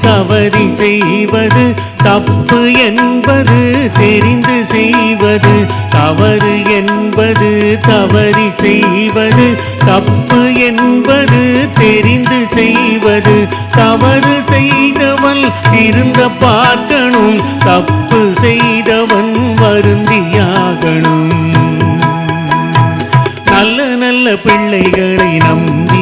தவறி செய்வது தப்பு என்பது தெரிந்து செய்வது தவறு என்பது தவறி செய்வது தப்பு என்பது தெரிந்து செய்வது தவறு செய்தவன் இருந்த பார்க்கணும் தப்பு செய்தவன் வருந்தியாகணும். நல்ல நல்ல பிள்ளைகளை நம்பி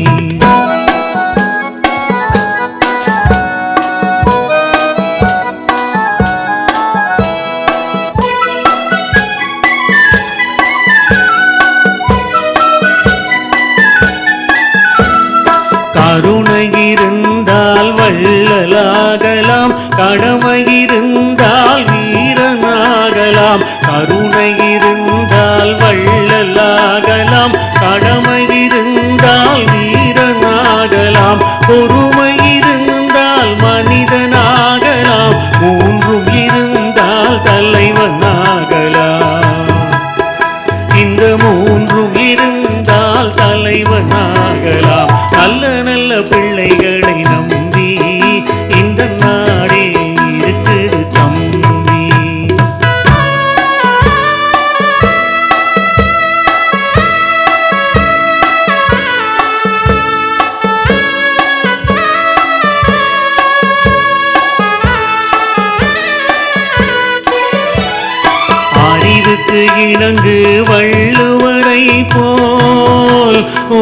கணமையிருந்தால் வீரனாகலாம். கருணையிருந்தால் வள்ளலாகலாம். கணமையிருந்தால் வீரனாகலாம். பொறுமையிருந்தால் மனிதனாகலாம். மூன்றும் இருந்தால் தலைவனாகலாம். இந்த மூன்றும் இருந்தால் தலைவனாகலாம். நல்ல நல்ல பிள்ளைகளை நம்பி இணங்கு வள்ளுவரை போல். ஓ